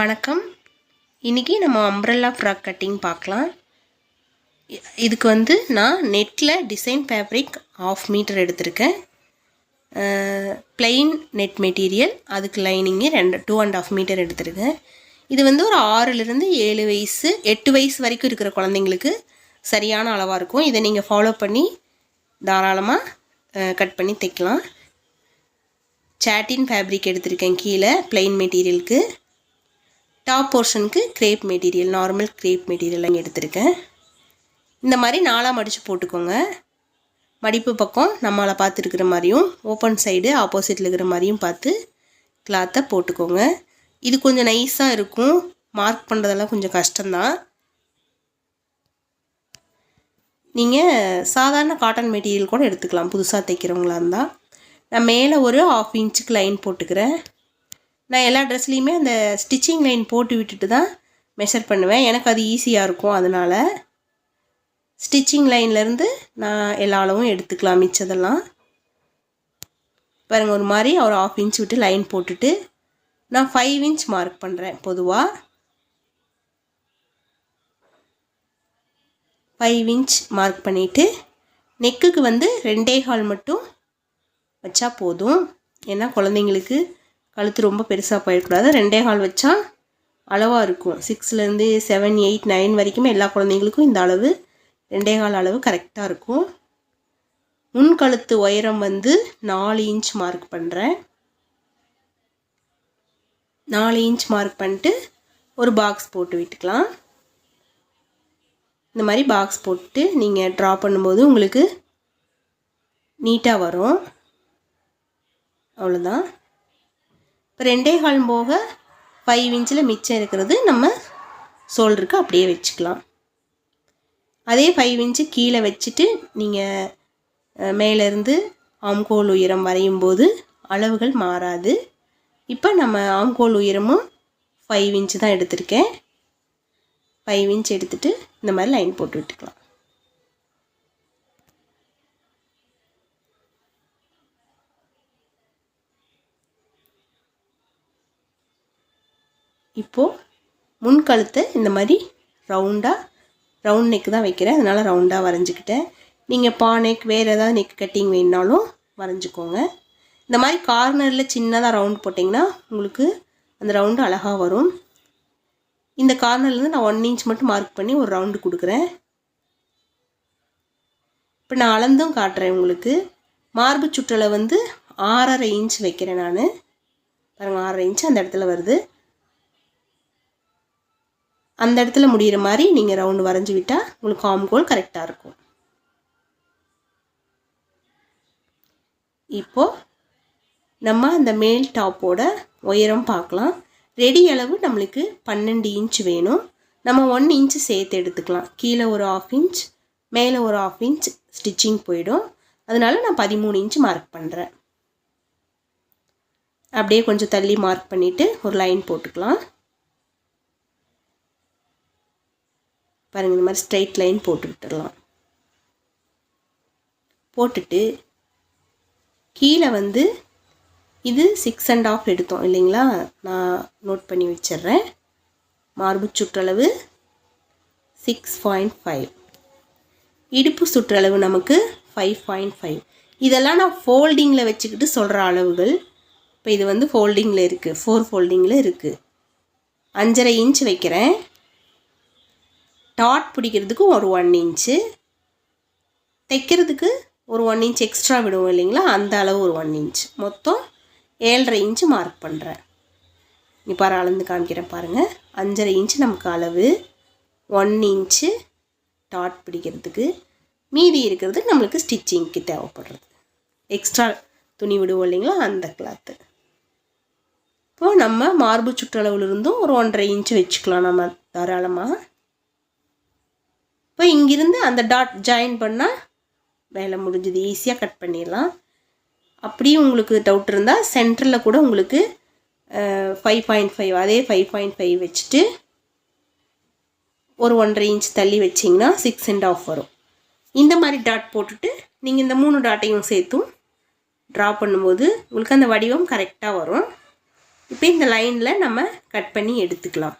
வணக்கம். இன்றைக்கி நம்ம அம்ப்ரெல்லா ஃப்ராக் கட்டிங் பார்க்கலாம். இதுக்கு வந்து நான் நெட்டில் டிசைன் ஃபேப்ரிக் ஆஃப் மீட்டர் எடுத்திருக்கேன். பிளெயின் நெட் மெட்டீரியல் அதுக்கு லைனிங்கு ரெண்டு டூ அண்ட் ஆஃப் மீட்டர் எடுத்திருக்கேன். இது வந்து ஒரு ஆறுலேருந்து ஏழு வயசு எட்டு வயசு வரைக்கும் இருக்கிற குழந்தைங்களுக்கு சரியான அளவாக இருக்கும். இதை நீங்கள் ஃபாலோ பண்ணி தாராளமாக கட் பண்ணி தைக்கலாம். சாட்டின் ஃபேப்ரிக் எடுத்திருக்கேன் கீழே பிளெயின் மெட்டீரியலுக்கு top போர்ஷனுக்கு crepe material normal crepe material எடுத்திருக்கேன். இந்த மாதிரி நாலாக மடித்து போட்டுக்கோங்க. மடிப்பு பக்கம் நம்மளை பார்த்துருக்கிற மாதிரியும் ஓப்பன் சைடு ஆப்போசிட்டில் இருக்கிற மாதிரியும் பார்த்து கிளாத்தை போட்டுக்கோங்க. இது கொஞ்சம் நைஸாக இருக்கும். மார்க் பண்ணுறதெல்லாம் கொஞ்சம் கஷ்டம்தான். நீங்கள் சாதாரண காட்டன் மெட்டீரியல் கூட எடுத்துக்கலாம். புதுசாக தைக்கிறவங்களா இருந்தால் நான் மேலே ஒரு ஆஃப் இன்ச்சுக்கு லைன் போட்டுக்கிறேன். நான் எல்லா ட்ரெஸ்லேயுமே அந்த ஸ்டிச்சிங் லைன் போட்டு விட்டுட்டு தான் மெஷர் பண்ணுவேன். எனக்கு அது ஈஸியாக இருக்கும். அதனால் ஸ்டிச்சிங் லைன்லேருந்து நான் எல்லா அளவும் எடுத்துக்கலாம் மிச்சதெல்லாம். பாருங்கள் ஒரு மாதிரி ஒரு ஆஃப் இன்ச் விட்டு லைன் போட்டுட்டு நான் ஃபைவ் இன்ச் மார்க் பண்ணுறேன் பொதுவாக ஃபைவ் இன்ச் மார்க் பண்ணிவிட்டு நெக்குக்கு வந்து ரெண்டே கால் மட்டும் வச்சா போதும். ஏன்னா குழந்தைங்களுக்கு கழுத்து ரொம்ப பெருசாக போயிடக்கூடாது. ரெண்டே கால் வச்சா அளவாக இருக்கும். சிக்ஸ்லேருந்து செவன் எயிட் நைன் வரைக்குமே எல்லா குழந்தைங்களுக்கும் இந்த அளவு ரெண்டே கால் அளவு கரெக்டாக இருக்கும். முன் கழுத்து உயரம் வந்து நாலு இன்ச் மார்க் பண்ணுறேன் நாலு இன்ச் மார்க் பண்ணிட்டு ஒரு பாக்ஸ் போட்டு விட்டுக்கலாம். இந்த மாதிரி பாக்ஸ் போட்டு நீங்கள் ட்ரா பண்ணும்போது உங்களுக்கு நீட்டாக வரும். அவ்வளோதான் ரெண்டே கால் போக ஃபைவ் இன்ச்சில் மிச்சம் இருக்கிறது நம்ம ஷோல்டருக்கு அப்படியே வச்சுக்கலாம். அதே ஃபைவ் இன்ச்சு கீழே வச்சுட்டு நீங்கள் மேலேருந்து ஆம்கோல் உயரம் வரையும் போது அளவுகள் மாறாது. இப்போ நம்ம ஆம்கோல் உயரமும் ஃபைவ் இன்ச்சு தான் எடுத்திருக்கேன். ஃபைவ் இன்ச் எடுத்துகிட்டு இந்த மாதிரி லைன் போட்டு விட்டுக்கலாம். இப்போது முன்கழுத்தை இந்த மாதிரி ரவுண்டாக ரவுண்ட் நெக் தான் வைக்கிறேன். அதனால் ரவுண்டாக வரைஞ்சிக்கிட்டேன். நீங்கள் பா நெக் வேறு ஏதாவது நெக் கட்டிங் வேணுனாலும் வரைஞ்சிக்கோங்க. இந்த மாதிரி கார்னரில் சின்னதாக ரவுண்ட் போட்டிங்கன்னா உங்களுக்கு அந்த ரவுண்டு அழகாக வரும். இந்த கார்னர்லேருந்து நான் ஒன் இன்ச் மட்டும் மார்க் பண்ணி ஒரு ரவுண்டு கொடுக்குறேன். இப்போ நான் அளந்தும் காட்டுறேன் உங்களுக்கு. மார்பு சுற்றலை வந்து ஆறரை இன்ச் வைக்கிறேன் நான். பாருங்கள் ஆறரை இன்ச் அந்த இடத்துல வருது. அந்த இடத்துல முடிகிற மாதிரி நீங்கள் ரவுண்டு வரைஞ்சி விட்டால் உங்களுக்கு ஆம்கோல் கரெக்டாக இருக்கும். இப்போது நம்ம அந்த மேல் டாப்போட உயரம் பார்க்கலாம். ரெடி அளவு நம்மளுக்கு பன்னெண்டு இன்ச் வேணும். நம்ம ஒன் இன்ச்சு சேர்த்து எடுத்துக்கலாம். கீழே ஒரு ஆஃப் இன்ச் மேலே ஒரு ஆஃப் இன்ச் ஸ்டிச்சிங் போயிடும். அதனால நான் பதிமூணு இன்ச் மார்க் பண்ணுறேன் அப்படியே கொஞ்சம் தள்ளி மார்க் பண்ணிவிட்டு ஒரு லைன் போட்டுக்கலாம். பாருங்கள் இந்த மாதிரி ஸ்ட்ரைட் லைன் போட்டு விட்டுடலாம் போட்டுட்டு கீழே வந்து இது சிக்ஸ் அண்ட் ஆஃப் எடுத்தோம் இல்லைங்களா? நான் நோட் பண்ணி வச்சிடுறேன். மார்பு சுற்றளவு சிக்ஸ் பாயிண்ட் ஃபைவ் இடுப்பு சுற்றளவு நமக்கு ஃபைவ் பாயிண்ட் ஃபைவ் இதெல்லாம் நான் ஃபோல்டிங்கில் வச்சுக்கிட்டு சொல்கிற அளவுகள். இப்போ இது வந்து ஃபோல்டிங்கில் இருக்குது ஃபோர் ஃபோல்டிங்கில் இருக்குது அஞ்சரை இன்ச் வைக்கிறேன். டாட் பிடிக்கிறதுக்கு ஒரு ஒன் இன்ச்சு தைக்கிறதுக்கு ஒரு ஒன் இன்ச் எக்ஸ்ட்ரா விடுவோம் இல்லைங்களா? அந்த அளவு ஒரு ஒன் இன்ச் மொத்தம் ஏழரை இன்ச்சு மார்க் பண்ணுறேன் இங்கே பாரு அளந்து காமிக்கிறேன் பாருங்கள் அஞ்சரை இன்ச்சு நமக்கு அளவு. ஒன் இன்ச்சு டாட் பிடிக்கிறதுக்கு. மீதி இருக்கிறது நம்மளுக்கு ஸ்டிச்சிங்க்கு தேவைப்படுறது. எக்ஸ்ட்ரா துணி விடுவோம் இல்லைங்களா? அந்த கிளாத்து இப்போது நம்ம மார்பு சுற்றளவுலேருந்தும் ஒரு ஒன்றரை இன்ச்சு வச்சுக்கலாம் நம்ம தாராளமாக இப்போ இங்கிருந்து அந்த டாட் ஜாயின் பண்ணால் வேலை முடிஞ்சது. ஈஸியாக கட் பண்ணிடலாம். அப்படியும் உங்களுக்கு டவுட் இருந்தால் சென்டரில் கூட உங்களுக்கு ஃபைவ் பாயிண்ட் ஃபைவ் அதே ஃபைவ் பாயிண்ட் ஃபைவ் வச்சுட்டு ஒரு ஒன்றரை இன்ச் தள்ளி வச்சிங்கன்னா சிக்ஸ் அண்ட் ஆஃப் வரும். இந்த மாதிரி டாட் போட்டுட்டு நீங்கள் இந்த மூணு டாட்டையும் சேர்த்தும் ட்ரா பண்ணும்போது உங்களுக்கு அந்த வடிவம் கரெக்டாக வரும். இப்போ இந்த லைனில் நம்ம கட் பண்ணி எடுத்துக்கலாம்.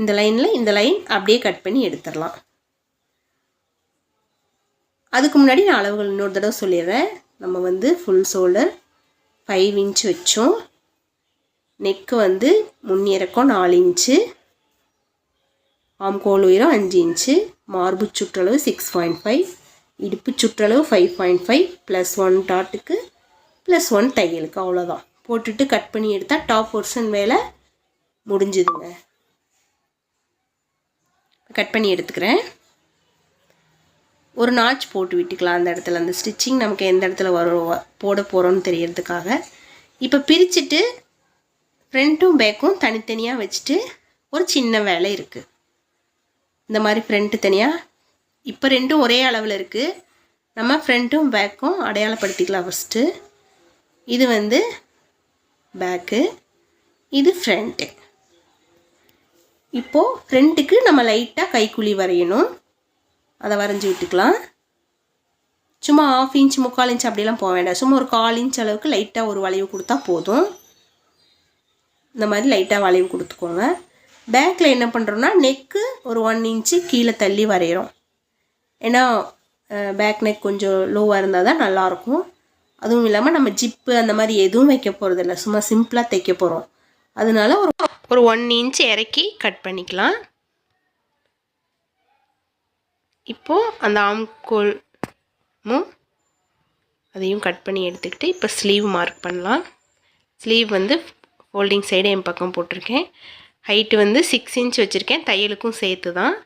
இந்த லைனில் இந்த லைன் அப்படியே கட் பண்ணி எடுத்துடலாம். அதுக்கு முன்னாடி நான் அளவுகள் இன்னொரு தடவை சொல்லிடுறேன். நம்ம வந்து ஃபுல் ஷோல்டர் ஃபைவ் இன்ச் வச்சோம். நெக்கு வந்து முன்னிறக்கம் நாலு இன்ச்சு ஆம்கோல் உயரம் அஞ்சு இன்ச்சு மார்பு சுற்றளவு சிக்ஸ் பாயிண்ட் ஃபைவ் இடுப்பு சுற்றளவு five point five plus one டாட்டுக்கு plus one தையலுக்கு அவ்வளோதான் போட்டுட்டு கட் பண்ணி எடுத்தால் டாப் போர்ஷன் வேலை முடிஞ்சுதுங்க. கட் பண்ணி எடுத்துக்கிறேன். ஒரு நாச் போட்டு விட்டுக்கலாம் அந்த இடத்துல. அந்த ஸ்டிச்சிங் நமக்கு எந்த இடத்துல வரும் போட போகிறோன்னு தெரியறதுக்காக. இப்போ பிரிச்சுட்டு ஃப்ரண்ட்டும் பேக்கும் தனித்தனியாக வச்சுட்டு ஒரு சின்ன வேலை இருக்குது இந்த மாதிரி ஃப்ரண்ட்டு தனியாக இப்போ ரெண்டும் ஒரே அளவில் இருக்குது நம்ம ஃப்ரண்ட்டும் பேக்கும் அடையாளப்படுத்திக்கலாம் ஃபஸ்ட்டு இது வந்து பேக்கு இது ஃப்ரண்ட்டு இப்போது ஃப்ரண்ட்டுக்கு நம்ம லைட்டாக கைக்குழி வரையணும். அதை வரைஞ்சி விட்டுக்கலாம். சும்மா ஆஃப் இன்ச் முக்கால் இன்ச் அப்படிலாம் போக வேண்டாம். சும்மா ஒரு கால் இன்ச் அளவுக்கு லைட்டாக ஒரு வளைவு கொடுத்தா போதும். இந்த மாதிரி லைட்டாக வளைவு கொடுத்துக்கோங்க. பேக்கில் என்ன பண்ணுறோன்னா நெக்கு ஒரு ஒன் இன்ச்சு கீழே தள்ளி வரைகிறோம் ஏன்னா பேக் நெக் கொஞ்சம் லோவாக இருந்தால் தான் நல்லாயிருக்கும். அதுவும் இல்லாமல் நம்ம ஜிப்பு அந்த மாதிரி எதுவும் வைக்க போகிறதில்ல சும்மா சிம்பிளாக தைக்க போகிறோம் அதனால ஒரு ஒரு ஒன் இன்ச் இறக்கி கட் பண்ணிக்கலாம். இப்போது அந்த ஆம்கோல்மும் அதையும் கட் பண்ணி எடுத்துக்கிட்டு இப்போ ஸ்லீவ் மார்க் பண்ணலாம். ஸ்லீவ் வந்து ஃபோல்டிங் சைடு என் பக்கம் போட்டிருக்கேன். ஹைட்டு வந்து சிக்ஸ் இன்ச் வச்சுருக்கேன். தையலுக்கும் சேர்த்து தான்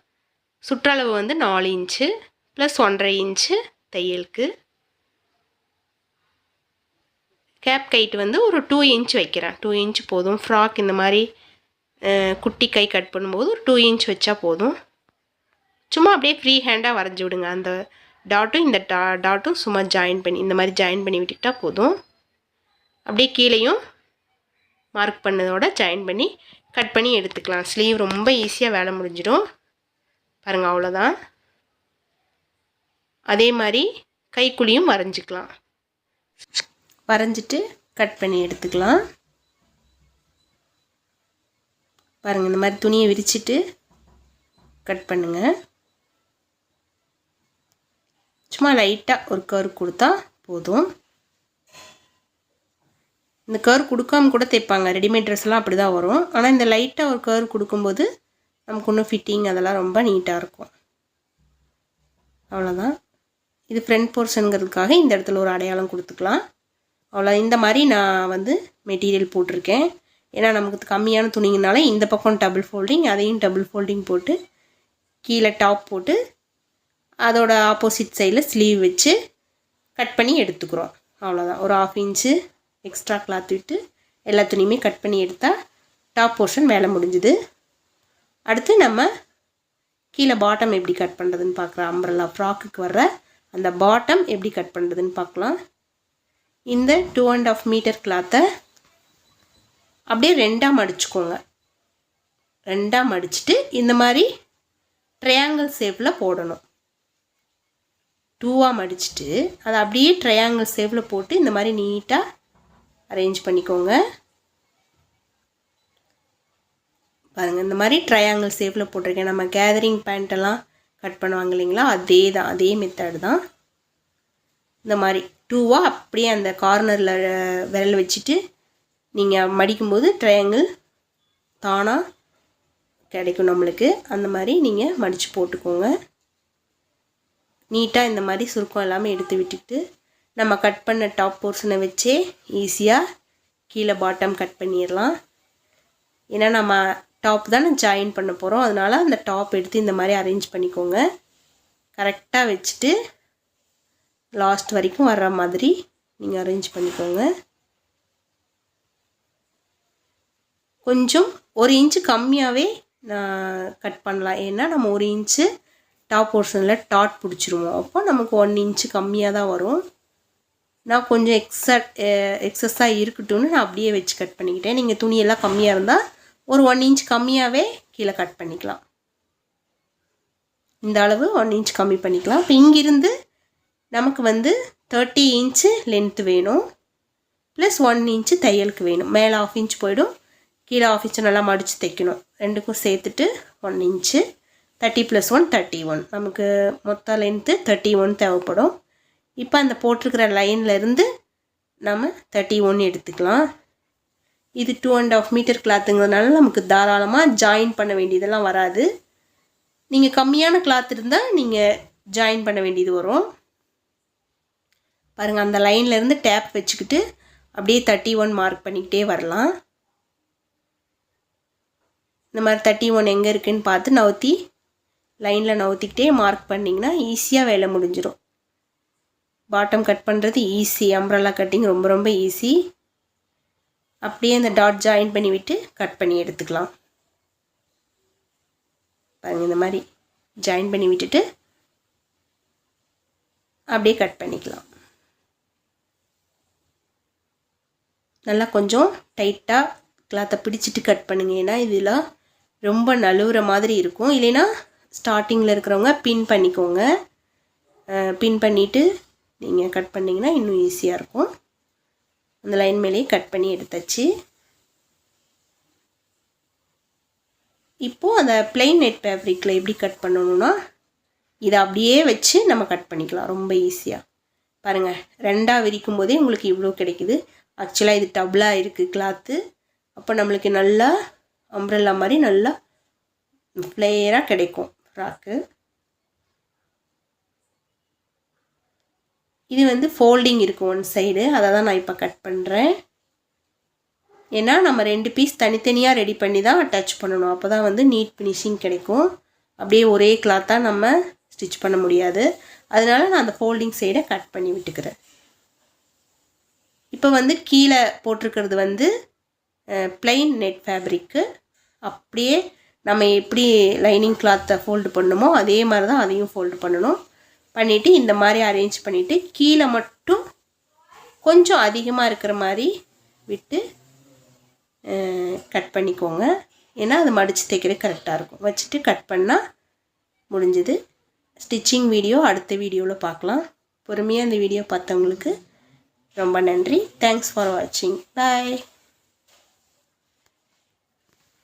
சுற்றளவு வந்து நாலு இன்ச்சு ப்ளஸ் ஒன்றரை இன்ச்சு தையலுக்கு. கேப் கைட்டு வந்து ஒரு டூ இன்ச் வைக்கிறேன். டூ இன்ச் போதும். ஃப்ராக் இந்த மாதிரி குட்டி கை கட் பண்ணும்போது ஒரு டூ இன்ச் வச்சா போதும். சும்மா அப்படியே ஃப்ரீ ஹேண்டாக வரைஞ்சி விடுங்க. அந்த டாட்டும் இந்த டா டாட்டும் சும்மா ஜாயின் பண்ணி இந்த மாதிரி ஜாயின் பண்ணி விட்டுக்கிட்டா போதும். அப்படியே கீழேயும் மார்க் பண்ணதோட ஜாயின் பண்ணி கட் பண்ணி எடுத்துக்கலாம். ஸ்லீவ் ரொம்ப ஈஸியாக வேலை முடிஞ்சிடும். பாருங்கள் அவ்வளோதான் அதே மாதிரி கைக்குழியும் வரைஞ்சிக்கலாம். வரைஞ்சிட்டு கட் பண்ணி எடுத்துக்கலாம். பாருங்கள் இந்த மாதிரி துணியை விரிச்சிட்டு கட் பண்ணுங்கள் சும்மா லைட்டாக ஒரு கர் கொடுத்தா போதும். இந்த கர் கொடுக்காம கூட தைப்பாங்க. ரெடிமேட் ட்ரெஸ்லாம் அப்படி தான் வரும். ஆனால் இந்த லைட்டாக ஒரு கர் கொடுக்கும்போது நமக்கு இன்னும் ஃபிட்டிங் அதெல்லாம் ரொம்ப நீட்டாக இருக்கும். அவ்வளோதான் இது ஃப்ரண்ட் போர்ஷனுங்கிறதுக்காக இந்த இடத்துல ஒரு அடையாளம் கொடுத்துக்கலாம். அவ்வளோ இந்த மாதிரி நான் வந்து மெட்டீரியல் போட்டிருக்கேன். ஏன்னா நமக்கு கம்மியான துணிங்கனால இந்த பக்கம் டபுள் ஃபோல்டிங் அதையும் டபுள் ஃபோல்டிங் போட்டு கீழே டாப் போட்டு அதோட ஆப்போசிட் சைடில் ஸ்லீவ் வச்சு கட் பண்ணி எடுத்துக்கிறோம். அவ்வளோதான் ஒரு ஆஃப் இன்ச்சு எக்ஸ்ட்ரா கிளாத் விட்டு எல்லா துணியுமே கட் பண்ணி எடுத்தால் டாப் போர்ஷன் மேலே முடிஞ்சுது. அடுத்து நம்ம கீழே பாட்டம் எப்படி கட் பண்ணுறதுன்னு பார்க்குறோம் அம்பரல்லா ஃப்ராக்குக்கு வர்ற அந்த பாட்டம் எப்படி கட் பண்ணுறதுன்னு பார்க்கலாம். இந்த டூ அண்ட் ஆஃப் மீட்டர் கிளாத்தை அப்படியே ரெண்டாக மடிச்சுக்கோங்க. ரெண்டாக மடிச்சுட்டு இந்த மாதிரி ட்ரையாங்கிள் ஷேப்பில் போடணும். டூவாக மடிச்சுட்டு அதை அப்படியே ட்ரையாங்கிள் ஷேப்பில் போட்டு இந்த மாதிரி நீட்டாக அரேஞ்ச் பண்ணிக்கோங்க. பாருங்கள் இந்த மாதிரி ட்ரையாங்கிள் ஷேப்பில் போட்டிருக்கேன். நம்ம கேதரிங் பேண்ட்டெல்லாம் கட் பண்ணுவாங்க இல்லைங்களா? அதே தான் அதே மெத்தடு தான். இந்த மாதிரி டூவாக அப்படியே அந்த கார்னரில் விரல் வச்சுட்டு நீங்கள் மடிக்கும்போது ட்ரையாங்கிள் தானாக கிடைக்கும் நம்மளுக்கு. அந்த மாதிரி நீங்கள் மடித்து போட்டுக்கோங்க. நீட்டாக இந்த மாதிரி சுருக்கம் எல்லாமே எடுத்து விட்டுட்டு நம்ம கட் பண்ண டாப் போர்ஷனை வச்சே ஈஸியாக கீழே பாட்டம் கட் பண்ணிடலாம். ஏன்னா நம்ம டாப் தானே ஜாயின் பண்ண போகிறோம் அதனால் அந்த டாப் எடுத்து இந்த மாதிரி அரேஞ்ச் பண்ணிக்கோங்க. கரெக்டாக வச்சுட்டு லாஸ்ட் வரைக்கும் வர்ற மாதிரி நீங்கள் அரேஞ்ச் பண்ணிக்கோங்க. கொஞ்சம் ஒரு இன்ச்சு கம்மியாகவே நான் கட் பண்ணலாம். ஏன்னா நம்ம ஒரு இன்ச்சு டாப் போர்ஷனில் டாட் பிடிச்சிருவோம். அப்போ நமக்கு ஒன் இன்ச்சு கம்மியாக தான் வரும். நான் கொஞ்சம் எக்ஸ எக்ஸஸாக இருக்கட்டும்னு நான் அப்படியே வச்சு கட் பண்ணிக்கிட்டேன். நீங்கள் துணியெல்லாம் கம்மியாக இருந்தால் ஒரு ஒன் இன்ச் கம்மியாகவே கீழே கட் பண்ணிக்கலாம். இந்த அளவு ஒன் இன்ச் கம்மி பண்ணிக்கலாம். இப்போ இங்கிருந்து நமக்கு வந்து தேர்ட்டி இன்ச்சு லென்த்து வேணும். ப்ளஸ் ஒன் இன்ச்சு தையலுக்கு வேணும். மேலே ஆஃப் இன்ச் போயிடும். கீழே ஆஃபீஸை நல்லா மடித்து தைக்கணும். ரெண்டுக்கும் சேர்த்துட்டு one inch thirty plus one thirty one நமக்கு மொத்த லென்த்து தேர்ட்டி ஒன் தேவைப்படும். இப்போ அந்த போட்டிருக்கிற லைன்லேருந்து நம்ம தேர்ட்டி ஒன் எடுத்துக்கலாம். இது டூ அண்ட் ஆஃப் மீட்டர் கிளாத்துங்கிறதுனால நமக்கு தாராளமாக ஜாயின் பண்ண வேண்டியதெல்லாம் வராது. நீங்கள் கம்மியான கிளாத் இருந்தால் நீங்கள் ஜாயின் பண்ண வேண்டியது வரும். பாருங்கள் அந்த லைன்லேருந்து டேப் வச்சுக்கிட்டு அப்படியே தேர்ட்டி ஒன் மார்க் பண்ணிக்கிட்டே வரலாம். இந்த மாதிரி தேர்ட்டி ஒன் எங்கே இருக்குன்னு பார்த்து நவுத்தி லைனில் நவுத்திக்கிட்டே மார்க் பண்ணிங்கன்னா ஈஸியாக வேலை முடிஞ்சிடும் பாட்டம் கட் பண்ணுறது ஈஸி அம்ப்ரல்லா கட்டிங் ரொம்ப ரொம்ப ஈஸி அப்படியே அந்த டாட் ஜாயின் பண்ணி விட்டு கட் பண்ணி எடுத்துக்கலாம். பாருங்கள் இந்த மாதிரி ஜாயின் பண்ணி விட்டுட்டு அப்படியே கட் பண்ணிக்கலாம். நல்லா கொஞ்சம் டைட்டாக கிளாத்தை பிடிச்சிட்டு கட் பண்ணுங்க. ஏன்னா இதெல்லாம் ரொம்ப நழுவுற மாதிரி இருக்கும். இல்லைன்னா ஸ்டார்டிங்கில் இருக்கிறவங்க பின் பண்ணிக்கோங்க. பின் பண்ணிவிட்டு நீங்கள் கட் பண்ணிங்கன்னா இன்னும் ஈஸியாக இருக்கும். அந்த லைன் மேலேயே கட் பண்ணி எடுத்தாச்சு. இப்போது அந்த பிளெயின் நெட் ஃபேப்ரிக்கில் எப்படி கட் பண்ணணும்னா இதை அப்படியே வச்சு நம்ம கட் பண்ணிக்கலாம். ரொம்ப ஈஸியாக பாருங்கள் ரெண்டாக விரிக்கும் போதே உங்களுக்கு இவ்வளோ கிடைக்குது. ஆக்சுவலாக இது டபுளாக இருக்குது கிளாத்து அப்போ நம்மளுக்கு நல்லா அம்ப்ரெல்லா மாதிரி நல்லா ஃப்ளேயராக கிடைக்கும் ஃப்ராக்கு இது வந்து ஃபோல்டிங் இருக்கும் ஒன் சைடு அதை தான் நான் இப்போ கட் பண்ணுறேன் ஏன்னா நம்ம ரெண்டு பீஸ் தனித்தனியாக ரெடி பண்ணி தான் டச் பண்ணணும். அப்போ தான் வந்து நீட் ஃபினிஷிங் கிடைக்கும். அப்படியே ஒரே கிளாத்தாக நம்ம ஸ்டிச் பண்ண முடியாது. அதனால நான் அந்த ஃபோல்டிங் சைடை கட் பண்ணி விட்டுக்கிறேன். இப்போ வந்து கீழே போட்டிருக்கிறது வந்து பிளெயின் நெட் ஃபேப்ரிக்கு அப்படியே நம்ம எப்படி லைனிங் கிளாத்தை ஃபோல்டு பண்ணணுமோ அதே மாதிரி தான் அதையும் ஃபோல்டு பண்ணணும். பண்ணிவிட்டு இந்த மாதிரி அரேஞ்ச் பண்ணிவிட்டு கீழே மட்டும் கொஞ்சம் அதிகமாக இருக்கிற மாதிரி விட்டு கட் பண்ணிக்கோங்க. ஏன்னா அது மடித்து தைக்கிறது கரெக்டாக இருக்கும். வச்சுட்டு கட் பண்ணால் முடிஞ்சது. ஸ்டிச்சிங் வீடியோ அடுத்த வீடியோவில் பார்க்கலாம். பொறுமையாக இந்த வீடியோ பார்த்தவங்களுக்கு ரொம்ப நன்றி. தேங்க்ஸ் ஃபார் வாட்சிங் பாய்